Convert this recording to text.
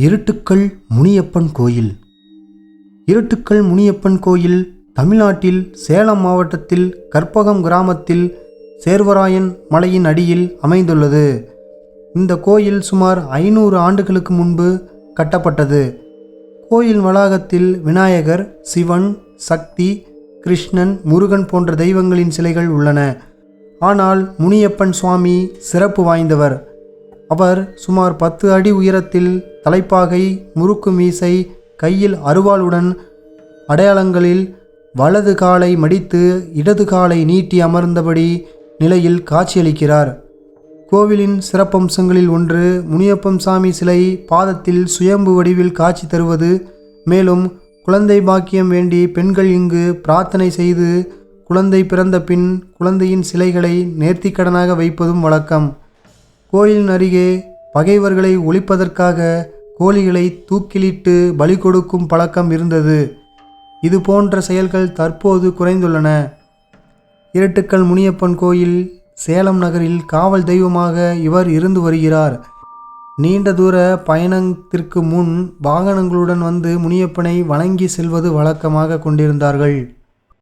இருட்டுக்கல் முனியப்பன் கோயில். இருட்டுக்கல் முனியப்பன் கோயில் தமிழ்நாட்டில் சேலம் மாவட்டத்தில் கற்பகம் கிராமத்தில் சேர்வராயன் மலையின் அடியில் அமைந்துள்ளது. இந்த கோயில் சுமார் ஐநூறு ஆண்டுகளுக்கு முன்பு கட்டப்பட்டது. கோயில் வளாகத்தில் விநாயகர் சிவன் சக்தி கிருஷ்ணன் முருகன் போன்ற தெய்வங்களின் சிலைகள் உள்ளன. ஆனால் முனியப்பன் சுவாமி சிறப்பு வாய்ந்தவர். அவர் சுமார் பத்து அடி உயரத்தில் தலைப்பாகை முறுக்கு மீசை கையில் அருவாளுடன் அடையாளங்களில் வலது காலை மடித்து இடது காலை நீட்டி அமர்ந்தபடி நிலையில் காட்சியளிக்கிறார். கோவிலின் சிறப்பம்சங்களில் ஒன்று முனியப்பம் சாமி சிலை பாதத்தில் சுயம்பு வடிவில் காட்சி தருவது. மேலும் குழந்தை பாக்கியம் வேண்டி பெண்கள் இங்கு பிரார்த்தனை செய்து குழந்தை பிறந்த பின் குழந்தையின் சிலைகளை நேர்த்திக்கடனாக வைப்பதும் வழக்கம். கோயிலின் அருகே பகைவர்களை ஒழிப்பதற்காக கோழிகளை தூக்கிலிட்டு பலி கொடுக்கும் பழக்கம் இருந்தது. இது போன்ற செயல்கள் தற்போது குறைந்துள்ளன. இரட்டுக்கல் முனியப்பன் கோயில் சேலம் நகரில் காவல் தெய்வமாக இவர் இருந்து வருகிறார். நீண்ட தூர பயணத்திற்கு முன் வாகனங்களுடன் வந்து முனியப்பனை வணங்கி செல்வது வழக்கமாக கொண்டிருந்தார்கள்.